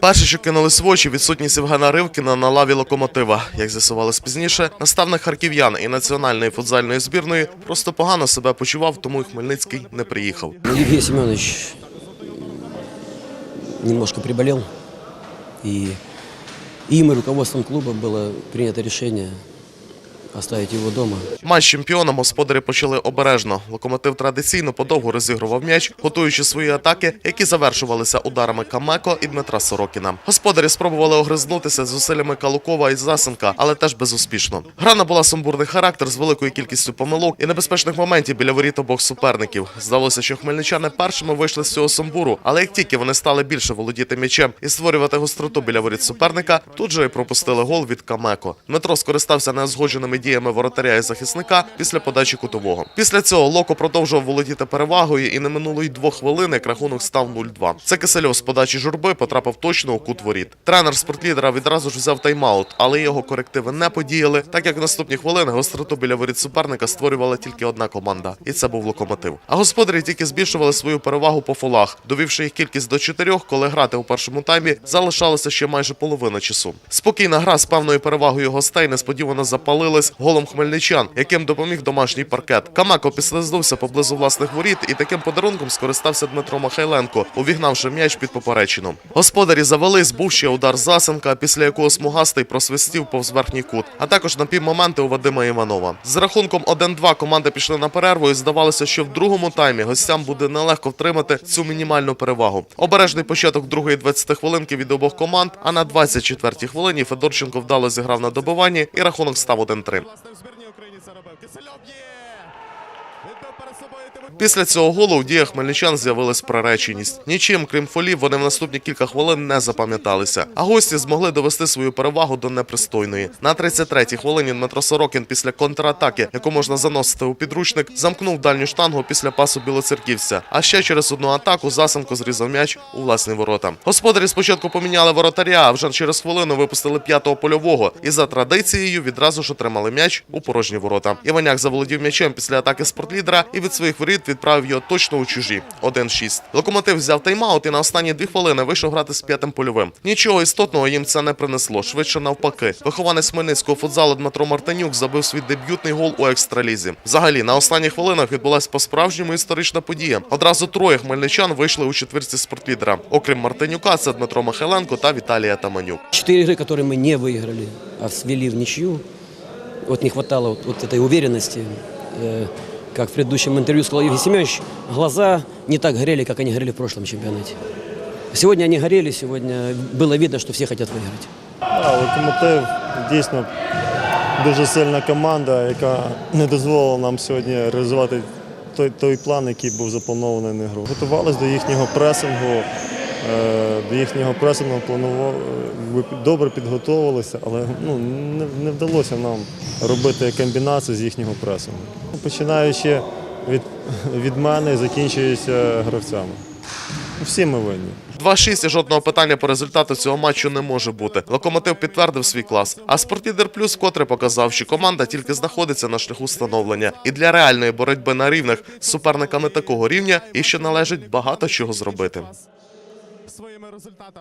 Перше, що кинулись в очі, відсутність Євгена Ривкіна на лаві локомотива. Як з'ясувалось пізніше, наставник харків'ян і національної футзальної збірної просто погано себе почував, тому і Хмельницький не приїхав. Евгений Семенович немножко приболів, і, им и руководством клуба було прийнято решение оставить его дома. Матч чемпіоном господарі почали обережно. Локомотив традиційно подовго розігрував м'яч, готуючи свої атаки, які завершувалися ударами Камеко і Дмитра Сорокіна. Господарі спробували огризнутися з зусиллями Калукова і Засенка, але теж безуспішно. Гра набула сумбурний характер з великою кількістю помилок і небезпечних моментів біля воріт обох суперників. Здалося, що хмельничани першими вийшли з цього сумбуру, але як тільки вони стали більше володіти м'ячем і створювати гостроту біля воріт суперника, тут же і пропустили гол від Камеко. Дмитро скористався неузгодженими діями воротаря і захисника після подачі кутового. Після цього Локо продовжував володіти перевагою, і не минуло й двох хвилин, як рахунок став 0-2. Це Кисельов з подачі журби потрапив точно у кут воріт. Тренер спортлідера відразу ж взяв тайм-аут, але його корективи не подіяли, так як в наступні хвилини гостроту біля воріт суперника створювала тільки одна команда, і це був локомотив. А господарі тільки збільшували свою перевагу по фолах, довівши їх кількість до чотирьох, коли грати у першому таймі залишалося ще майже половина часу. Спокійна гра з певною перевагою гостей несподівано запалилась голом хмельничан, яким допоміг домашній паркет. Камако підслизнувся поблизу власних воріт, і таким подарунком скористався Дмитро Михайленко, увігнавши м'яч під поперечину. Господарі завелись, був ще удар Засенка, після якого смугастий просвистів повз верхній кут, а також на півмоменти у Вадима Іванова. З рахунком 1-2 команди пішли на перерву, і здавалося, що в другому таймі гостям буде нелегко втримати цю мінімальну перевагу. Обережний початок другої 20 хвилинки від обох команд. А на 24-й хвилині Федорченко вдало зіграв на добиванні, і рахунок став 1-3. Власне, в збірній Україні це робив. Кисельов є! Після цього голу в діях хмельничан з'явилась приреченість. Нічим, крім фолів, вони в наступні кілька хвилин не запам'яталися. А гості змогли довести свою перевагу до непристойної. На 33-й хвилині Дмитро Сорокін після контратаки, яку можна заносити у підручник, замкнув дальню штангу після пасу білоцерківця. А ще через одну атаку Засенко зрізав м'яч у власні ворота. Господарі спочатку поміняли воротаря, а вже через хвилину випустили п'ятого польового і за традицією відразу ж отримали м'яч у порожні ворота. Іваняк заволодів м'ячем після атаки спортлідера і від своїх воріт відправив його точно у чужі 1-6. Локомотив взяв тайм-аут і на останні дві хвилини вийшов грати з п'ятим польовим. Нічого істотного їм це не принесло. Швидше навпаки. Вихованець хмельницького футзалу Дмитро Мартинюк забив свій дебютний гол у екстралізі. Взагалі на останніх хвилинах відбулася по-справжньому історична подія. Одразу троє хмельничан вийшли у четвірці спортлідера. Окрім Мартинюка, це Дмитро Михайленко та Віталія Таманюк. Четыре игры, которые мы не выиграли, а свели в ничью. Вот не хватало вот, вот этой уверенности. Э, как в предыдущем интервью сказал Евгений Семенович, глаза не так горели, как они горели в прошлом чемпионате. Сегодня они горели, сегодня было видно, что все хотят выиграть. Да, локомотив дійсно дуже сильна команда, яка не дозволила нам сьогодні реалізувати той, той план, який був запланований на гру. Готувалися до їхнього пресингу, е, до їхнього пресингу планували, добре підготовилися, але ну, не, не вдалося нам робити комбінацію з їхнього пресингу. Починаючи від, від мене і закінчуючи гравцями. Всі ми винні. 2-6 і жодного питання по результату цього матчу не може бути. Локомотив підтвердив свій клас. А Спортлідер Плюс вкотре показав, що команда тільки знаходиться на шляху становлення. І для реальної боротьби на рівних з суперниками такого рівня і ще належить багато чого зробити. Своїми результатами.